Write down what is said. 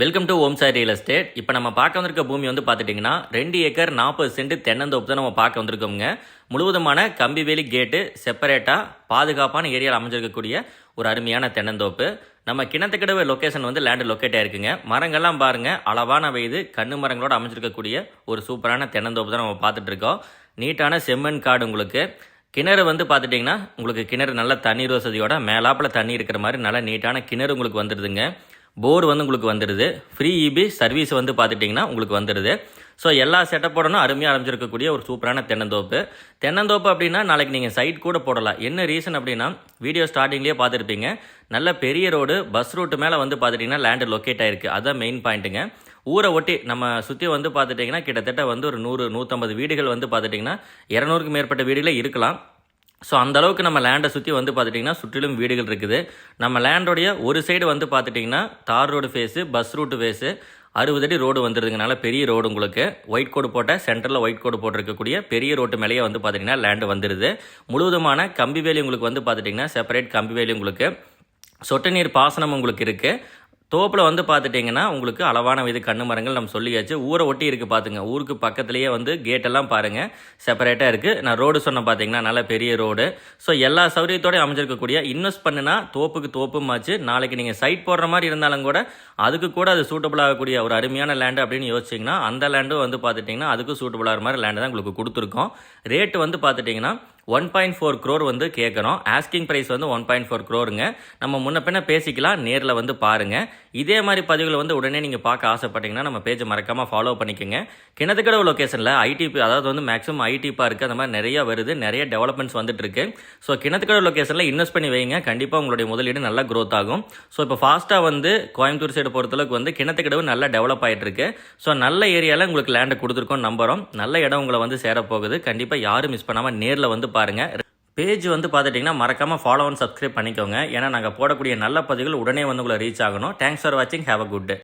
Welcome to Om sir real estate இப்போ நம்ம பார்க்க வந்திருக்க பூமி வந்து பார்த்துட்டிங்கன்னா ரெண்டு ஏக்கர் நாற்பது சென்ட் தென்னந்தோப்பு தான் நம்ம பார்க்க வந்திருக்கோங்க முழுவதுமான கம்பிவேலி கேட்டு செப்பரேட்டாக பாதுகாப்பான ஏரியாவில் அமைஞ்சிருக்கக்கூடிய ஒரு அருமையான தென்னந்தோப்பு. நம்ம கிணத்துக்கிடவே லொக்கேஷன் வந்து லேண்டு லொக்கேட் ஆயிருக்குங்க. மரங்கள்லாம் பாருங்கள் அளவான வயது கண்ணு மரங்களோட அமைஞ்சிருக்கக்கூடிய ஒரு சூப்பரான தென்னந்தோப்பு தான் நம்ம பார்த்துட்ருக்கோம் நீட்டான செம்மண் காடு உங்களுக்கு. கிணறு வந்து பார்த்துட்டிங்கன்னா உங்களுக்கு கிணறு நல்ல தண்ணீர் வசதியோட மேலாப்பில் தண்ணி இருக்கிற மாதிரி நல்ல நீட்டான கிணறு உங்களுக்கு வந்துடுதுங்க போர்டு வந்து உங்களுக்கு வந்துடுது. ஃப்ரீ இபி சர்வீஸ் வந்து பார்த்துட்டிங்கன்னா உங்களுக்கு வந்துடுது. ஸோ எல்லா செட்டப்போடனும் அருமையாக ஆரம்பிச்சிருக்கக்கூடிய ஒரு சூப்பரான தென்னந்தோப்பு. தென்னந்தோப்பு அப்படின்னா நாளைக்கு நீங்கள் சைட் கூட போடலாம். என்ன ரீசன் அப்படின்னா வீடியோ ஸ்டார்டிங்லேயே பார்த்துருப்பீங்க. நல்ல பெரிய ரோடு பஸ் ரூட்டு மேலே வந்து பார்த்துட்டிங்கன்னா லேண்டு லொக்கேட் ஆயிருக்கு. அதுதான் மெயின் பாயிண்ட்டுங்க ஊரை ஒட்டி நம்ம சுற்றி வந்து பார்த்துட்டிங்கன்னா கிட்டத்தட்ட வந்து ஒரு நூறு நூற்றம்பது வீடுகள் வந்து பார்த்துட்டிங்கன்னா இரநூறுக்கு மேற்பட்ட வீடுகளே இருக்கலாம். ஸோ அந்த அளவுக்கு நம்ம லேண்டை சுற்றி வந்து பார்த்துட்டிங்கன்னா சுற்றிலும் வீடுகள் இருக்குது. நம்ம லேண்டோடைய ஒரு சைடு வந்து பார்த்துட்டிங்கன்னா tar road face bus route face அறுபது அடி ரோடு வந்துருதுங்கனால பெரிய ரோடு உங்களுக்கு. ஒயிட் கோடு போட்ட சென்டரில் ஒயிட் கோடு போட்டிருக்கக்கூடிய பெரிய ரோட்டு மேலேயே வந்து பார்த்தீங்கன்னா லேண்டு வந்துடுது முழுவதுமான கம்பி வேலி உங்களுக்கு வந்து பார்த்துட்டிங்கன்னா செப்பரேட் கம்பி வேலி உங்களுக்கு. சொட்டு நீர் பாசனம் உங்களுக்கு இருக்குது தோப்பில் வந்து பார்த்துட்டிங்கன்னா உங்களுக்கு அளவான வித கண்ணு மரங்கள் நம்ம சொல்லியாச்சு. ஊரை ஒட்டி இருக்குது பார்த்துங்க ஊருக்கு பக்கத்துலேயே வந்து கேட்டெல்லாம் பாருங்கள் செப்பரேட்டாக இருக்குது நான் ரோடு சொன்ன பார்த்தீங்கன்னா நல்ல பெரிய ரோடு ஸோ எல்லா சௌகரியத்தோடய அமைஞ்சிருக்கக்கூடிய இன்வெஸ்ட் பண்ணுனா தோப்புக்கு தோப்புமாச்சு. நாளைக்கு நீங்கள் சைட் போடுற மாதிரி இருந்தாலும் கூட அதுக்கு கூட அது சூட்டபிள் ஆகக்கூடிய ஒரு அருமையான லேண்டு அப்படின்னு யோசிச்சிங்கன்னா அந்த லேண்டும் வந்து பார்த்துட்டிங்கன்னா அதுக்கு சூட்டபிள் மாதிரி லேண்டு தான் உங்களுக்கு கொடுத்துருக்கோம். ரேட்டு வந்து பார்த்துட்டிங்கன்னா ஒன் பாயிண்ட் ஃபோர் க்ரோர் வந்து கேட்குறோம் ஆஸ்கிங் ப்ரைஸ் வந்து ஒன் பாயிண்ட் ஃபோர் க்ரோருங்க நம்ம முன்ன பின்ன பேசிக்கலாம் நேரில் வந்து பாருங்கள் இதே மாதிரி பதிவுகளை வந்து உடனே நீங்கள் பார்க்க ஆசைப்பட்டீங்கன்னா நம்ம பேஜை மறக்காமல் ஃபாலோ பண்ணிக்கோங்க. கிணத்துக்கடவு லொக்கேஷனில் ஐடி அதாவது வந்து மேக்ஸிமம் ஐடி பார்க்கு அந்த மாதிரி நிறைய வருது. நிறைய டெவலப்மெண்ட்ஸ் வந்துட்டு இருக்கு ஸோ கிணத்துக்கடவு லொக்கேஷனில் இன்வெஸ்ட் பண்ணி வைங்க. கண்டிப்பாக உங்களுடைய முதலீடு நல்லா க்ரோத் ஆகும். ஸோ இப்போ ஃபாஸ்ட்டாக வந்து கோயம்புத்தூர் சைடு பொறுத்தளவுக்கு வந்து கிணத்துக்கடவு நல்லா டெவலப் ஆகிட்டு இருக்கு ஸோ நல்ல ஏரியாவில் உங்களுக்கு லேண்டை கொடுத்துருக்கோம் நம்புகிறோம் நல்ல இடம் உங்களை வந்து சேரப்போகுது. கண்டிப்பாக யாரும் மிஸ் பண்ணாமல் நேரில் வந்து பாருங்கள் பேஜ் வந்து பார்த்துட்டிங்கன்னா மறக்காமல் ஃபாலோ அண்ட் சப்ஸ்கிரைப் பண்ணிக்கோங்க. ஏன்னா நாங்கள் போடக்கூடிய நல்ல பதிவுகள் உடனே வந்து உங்களை ரீச் ஆகணும். தேங்க்ஸ் ஃபார் வாட்சிங் ஹேவ் அ குட் டே